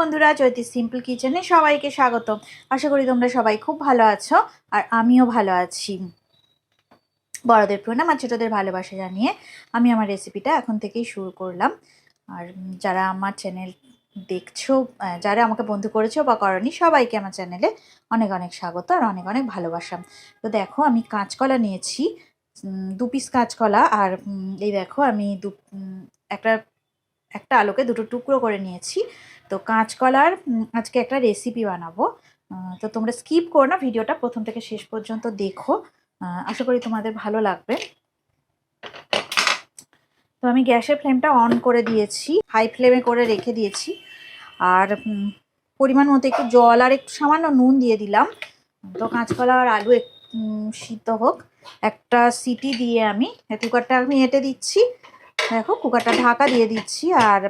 বন্ধুরা চৈতি সিম্পল কিচেনে সবাইকে স্বাগত আশা করি তোমরা সবাই খুব ভালো আছো আর আমিও ভালো আছি। বড়দের প্রণাম আর ছোটোদের ভালোবাসা জানিয়ে আমি আমার রেসিপিটা এখন থেকেই শুরু করলাম। আর যারা আমার চ্যানেল দেখছ যারা আমাকে বন্ধু করেছ বা করনি, সবাইকে আমার চ্যানেলে অনেক অনেক স্বাগত আর অনেক অনেক ভালোবাসা। তো দেখো, আমি কাঁচকলা নিয়েছি দু পিস কাঁচকলা আর এই দেখো, আমি দু একটা একটা আলোকে দুটো টুকরো করে নিয়েছি। তো কাঁচকলার আজকে একটা রেসিপি বানাবো। তো তোমরা স্কিপ করো না, ভিডিওটা প্রথম থেকে শেষ পর্যন্ত দেখো। আশা করি তোমাদের ভালো লাগবে। তো আমি গ্যাসের ফ্লেমটা অন করে দিয়েছি হাই ফ্লেমে করে রেখে দিয়েছি। আর পরিমাণ মতো একটু জল আর একটু সামান্য নুন দিয়ে দিলাম। তো কাঁচকলা আর আলু সিদ্ধ হোক। একটা সিটি দিয়ে আমি কুকারটা আমি এঁটে দিচ্ছি। দেখো, কুকারটা ঢাকা দিয়ে দিচ্ছি আর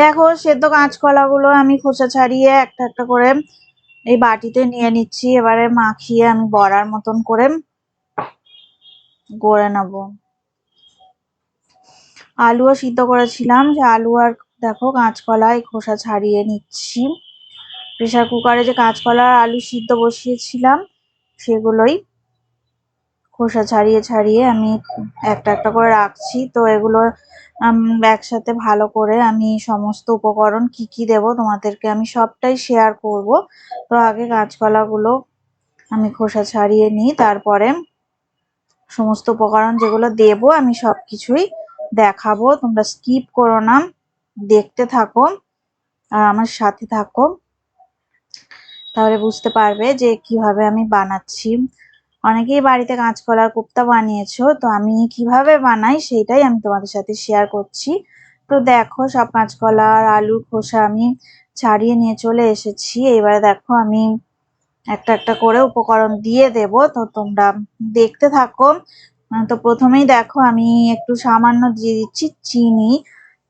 দেখো, সেদ্ধ কাঁচকলাগুলো আমি খোসা ছাড়িয়ে একটা একটা করে এই বাটিতে নিয়ে নিচ্ছি। এবারে মাখিয়ে আমি বড়ার মতন করে গড়ে নেব। আলুও সিদ্ধ করেছিলাম। যে আলু আর দেখো, কাঁচকলা এই খোসা ছাড়িয়ে নিচ্ছি। প্রেসার কুকারে যে কাঁচকলা আর আলু সিদ্ধ বসিয়েছিলাম, সেগুলোই খোসা ছাড়িয়ে ছাড়িয়ে আমি একটা একটা করে রাখছি। তো এগুলো একসাথে ভালো করে আমি সমস্ত উপকরণ কি কি দেব তোমাদেরকে আমি সবটাই শেয়ার করব। তো আগে গাছপালাগুলো আমি খোসা ছাড়িয়ে নিই, তারপরে সমস্ত উপকরণ যেগুলো দেব আমি সব কিছুই দেখাবো। তোমরা স্কিপ করো না, দেখতে থাকো আর আমার সাথে থাকো। তাহলে বুঝতে পারবে যে কীভাবে আমি বানাচ্ছি। অনেকেই বাড়িতে কাঁচকলার কোপ্তা বানিয়েছো, তো আমি কীভাবে বানাই সেটাই আমি তোমাদের সাথে শেয়ার করছি। তো দেখো, সব কাঁচকলা আর আলুর খোসা আমি ছাড়িয়ে নিয়ে চলে এসেছি। এবারে দেখো, আমি একটা একটা করে উপকরণ দিয়ে দেব। তো তোমরা দেখতে থাকো। তো প্রথমেই দেখো, আমি একটু সামান্য দিয়ে দিচ্ছি চিনি।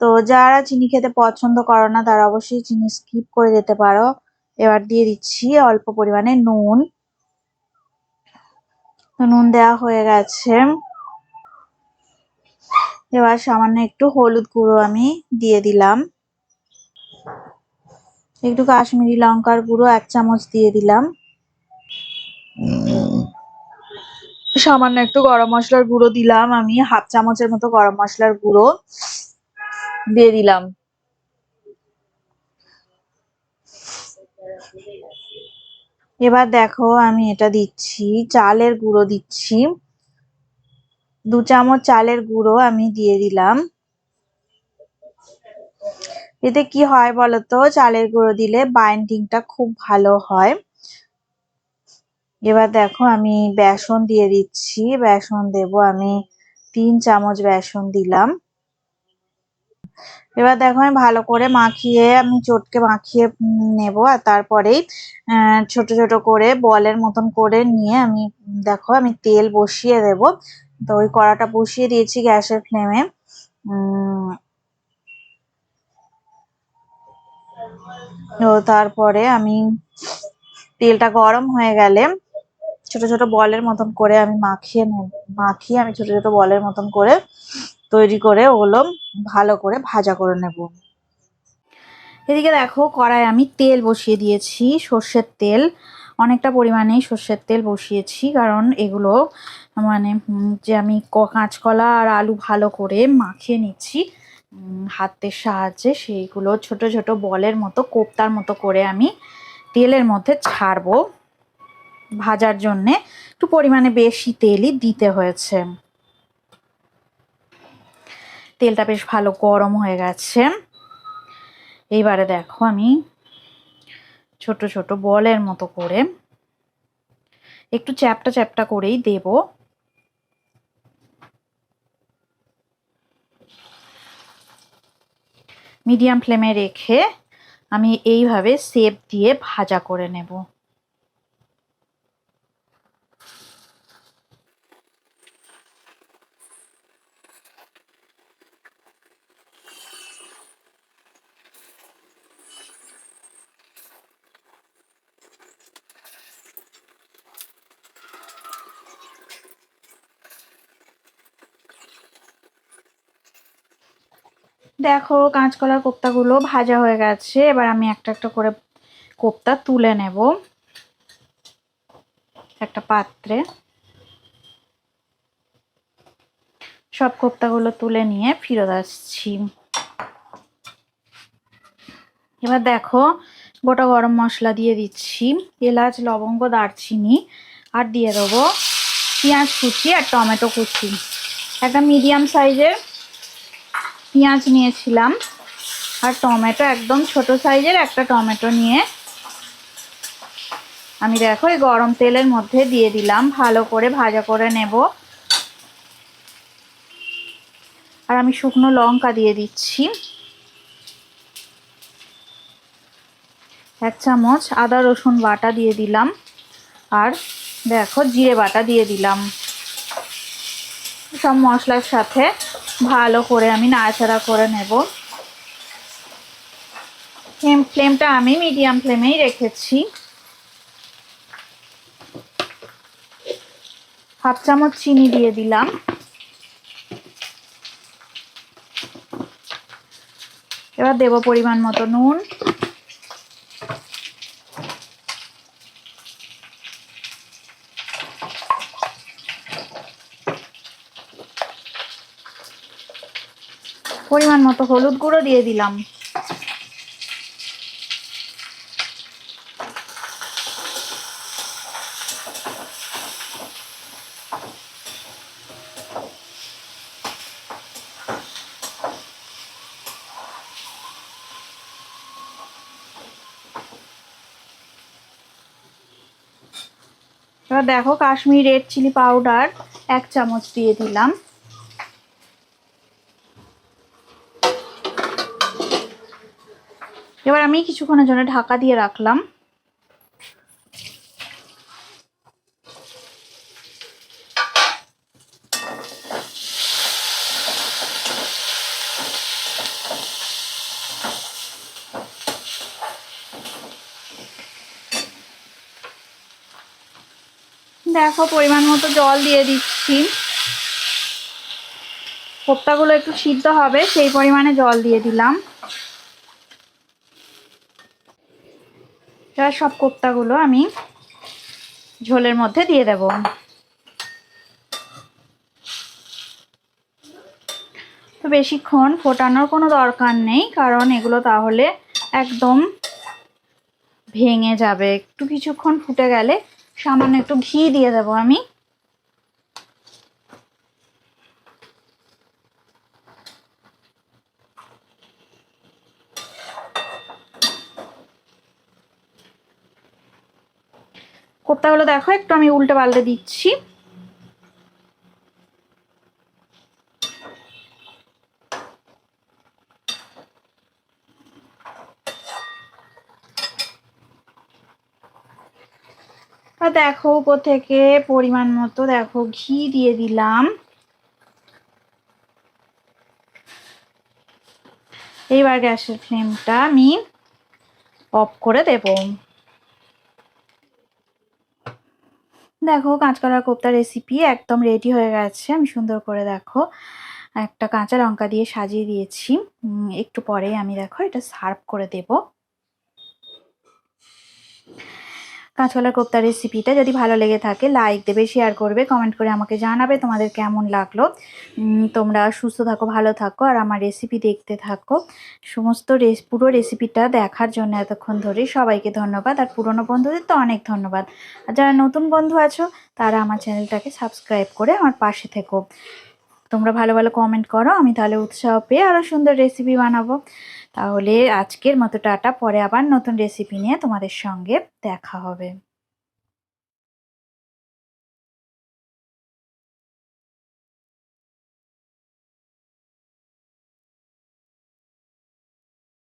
তো যারা চিনি খেতে পছন্দ করো না, তারা অবশ্যই চিনি স্কিপ করে যেতে পারো। এবার দিয়ে দিচ্ছি অল্প পরিমাণে নুন। নুন দেওয়া হয়ে গেছে। এবার সামান্য একটু হলুদ গুঁড়ো আমি দিয়ে দিলাম। একটু কাশ্মীরি লঙ্কার গুঁড়ো এক চামচ দিয়ে দিলাম। সামান্য একটু গরম মশলার গুঁড়ো দিলাম আমি, হাফ চামচের মতো গরম মশলার গুঁড়ো দিয়ে দিলাম। এবার দেখো আমি এটা দিচ্ছি, চালের গুঁড়ো দিচ্ছি। দু চামচ চালের গুঁড়ো আমি দিয়ে দিলাম। এতে কি হয় বলতো, চালের গুঁড়ো দিলে বাইন্ডিংটা খুব ভালো হয়। এবার দেখো আমি বেসন দিয়ে দিচ্ছি, বেসন দেব আমি তিন চামচ বেসন দিলাম। এবার দেখো আমি ভালো করে মাখিয়ে, আমি চটকে মাখিয়ে নেব। আর তারপরেই ছোট ছোট করে বলের মতন করে নিয়ে আমি, দেখো আমি তেল বসিয়ে দেব। তো ওই কড়াটা বসিয়ে দিয়েছি গ্যাসের ফ্লেমে। তো তারপরে আমি, তেলটা গরম হয়ে গেলে ছোট ছোট বলের মতন করে আমি মাখিয়ে নেব, মাখিয়ে আমি ছোট ছোট বলের মতন করে তৈরি করে ওগুলো ভালো করে ভাজা করে নেব। এদিকে দেখো কড়াই আমি তেল বসিয়ে দিয়েছি, সর্ষের তেল। অনেকটা পরিমাণেই সর্ষের তেল বসিয়েছি, কারণ এগুলো মানে যে আমি কাঁচকলা আর আলু ভালো করে মাখিয়ে নিচ্ছি হাতের সাহায্যে সেইগুলো ছোট ছোট বলের মতো, কোপ্তার মতো করে আমি তেলের মধ্যে ছাড়বো। ভাজার জন্যে একটু পরিমাণে বেশি তেলই দিতে হয়েছে। তেলটা বেশ ভালো গরম হয়ে গেছে। এইবারে দেখো আমি ছোট ছোট বলের মতো করে একটু চ্যাপটা চ্যাপটা করেই দেব। মিডিয়াম ফ্লেমে রেখে আমি এইভাবে সেপ দিয়ে ভাজা করে নেব। দেখো, কাঁচকলার কোপ্তাগুলো ভাজা হয়ে গেছে। এবার আমি একটা একটা করে কোপ্তা তুলে নেব। একটা পাত্রে। সব কোপ্তাগুলো তুলে নিয়ে ফিরত আসছি। এবার দেখো, গোটা গরম মশলা দিয়ে দিচ্ছি। এলাচ, লবঙ্গ, দারচিনি, আর দিয়ে দেবো পেঁয়াজ কুচি আর টমেটো কুচি। একটা মিডিয়াম সাইজের পেঁয়াজ নিয়েছিলাম আর টমেটো একদম ছোট সাইজের একটা টমেটো নিয়ে। আমি দেখো এই গরম তেলের মধ্যে দিয়ে দিলাম, ভালো করে ভাজা করে নেব। আর আমি শুকনো লঙ্কা দিয়ে দিচ্ছি। এক চামচ আদা, রসুন বাটা দিয়ে দিলাম। আর দেখো, জিরে বাটা দিয়ে দিলাম। সব মশলার সাথে ভালো করে আমি নাড়াচাড়া করে নেব। ফ্লেম, ফ্লেমটা আমি মিডিয়াম ফ্লেমেই রেখেছি। হাফ চামচ চিনি দিয়ে দিলাম। এবার দেব পরিমাণ মতো নুন। পরিমাণ মতো হলুদ গুঁড়ো দিয়ে দিলাম। এবার দেখো কাশ্মীর রেড চিলি পাউডার এক চামচ দিয়ে দিলাম। এবার আমি কিছুক্ষণের জন্য ঢাকা দিয়ে রাখলাম। দেখো, পরিমাণ মতো জল দিয়ে দিচ্ছি। কোপ্তাগুলো একটু সিদ্ধ হবে, সেই পরিমাণে জল দিয়ে দিলাম। এবার সব কোপ্তাগুলো আমি ঝোলের মধ্যে দিয়ে দেব। তো বেশিক্ষণ ফোটানোর কোনো দরকার নেই, কারণ এগুলো তাহলে একদম ভেঙে যাবে। একটু কিছুক্ষণ ফুটে গেলে সামান্য একটু ঘি দিয়ে দেব আমি। কোপ্তাগুলো দেখো, একটু আমি উল্টে পাল্টে দিচ্ছি। দেখো, উপর থেকে পরিমাণ মতো দেখো, ঘি দিয়ে দিলাম। এইবার গ্যাসের ফ্লেমটা আমি অফ করে দেব। দেখো কাঁচকলার কোপ্তা রেসিপি একদম রেডি হয়ে গেছে, আমি সুন্দর করে দেখো। একটা কাঁচা লঙ্কা দিয়ে সাজিয়ে দিয়েছি। একটু পরে আমি দেখো এটা সার্ভ করে দেবো। কাঁচকলার কোপ্তা রেসিপিটা যদি ভালো লেগে থাকে লাইক দেবে শেয়ার করবে কমেন্ট করে আমাকে জানাবে তোমাদের কেমন লাগল। তোমরা সুস্থ থাকো, ভালো থাকো, আর আমার রেসিপি দেখতে থাকো। সমস্ত পুরো রেসিপিটা দেখার জন্য এতক্ষণ ধরে সবাইকে ধন্যবাদ, আর পুরনো বন্ধুদের তো অনেক ধন্যবাদ। আর যারা নতুন বন্ধু আছো, তারা আমার চ্যানেলটাকে সাবস্ক্রাইব করে আমার পাশে থেকো। তোমরা ভালো ভালো কমেন্ট করো, আমি তাহলে উৎসাহ পেয়ে আরও সুন্দর রেসিপি বানাবো। তাহলে আজকের মতো টাটা পরে আবার নতুন রেসিপি নিয়ে তোমাদের সঙ্গে দেখা হবে।